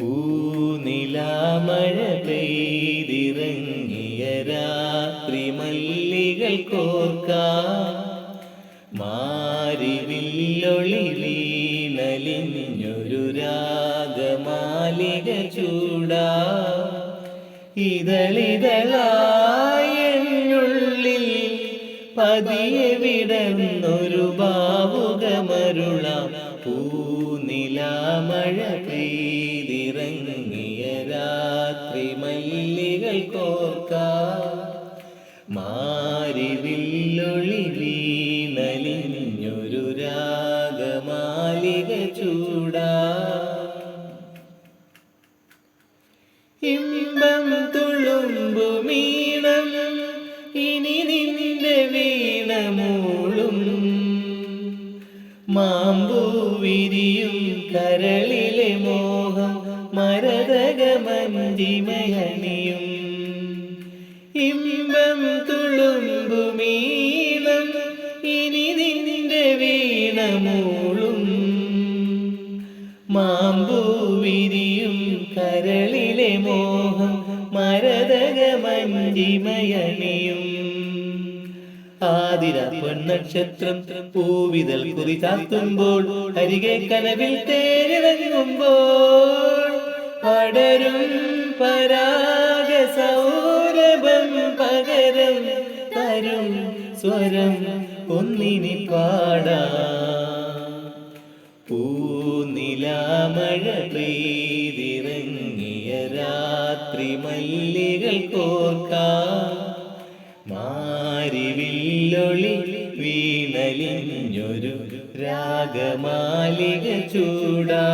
പൂനിലാമഴ പെയ്തിറങ്ങിയ രാത്രി മല്ലികൾ കോർക്ക. മാരിവില്ലൊളി വീണലിഞ്ഞൊരു രാഗമാലിക ചൂടാ. ഇതളിതളായെന്നുള്ളിൽ പതിയെ വിടന്നൊരു ബാവുകമരുളാം പൂനിലാമഴ പെയ്തിറങ്ങിയ രാത്രി മല്ലികൾ കോർക്കാം. മാരിവില്ലൊളി വീണലിഞ്ഞൊരു രാഗമാലിക ചൂടാ. ഇമ്പം തുളുമ്പുമീണം ഇനി വീണമൂളും മാമ്പൂവിരിയും കരളിലെ മോഹം മരതകമഞ്ചിമയണിയും ഇമ്പം തുളുമ്പുമീണം ഇനി നിന്റെ വീണമൂളും. മാമ്പൂവിരിയും കരളിലെ മോഹം മരതകമഞ്ചിമയണിയും ആതിര പൊന്നക്ഷത്രം പൂവിതൽ കുറി ചാത്തുമ്പോൾ അരികെ കനവിൽ തേരിറങ്ങുമ്പോൾ പടരും പരാഗ സൗരഭം പകരം തരും സ്വരം ഒന്നിനി പാടാ. പൂനിലാമഴ പെയ്തിറങ്ങിയ രാത്രി മല്ലികൾ കോർക്കാം. മാരിവില്ലൊളി വീണലിഞ്ഞൊരു രാഗമാലിക ചൂടാ.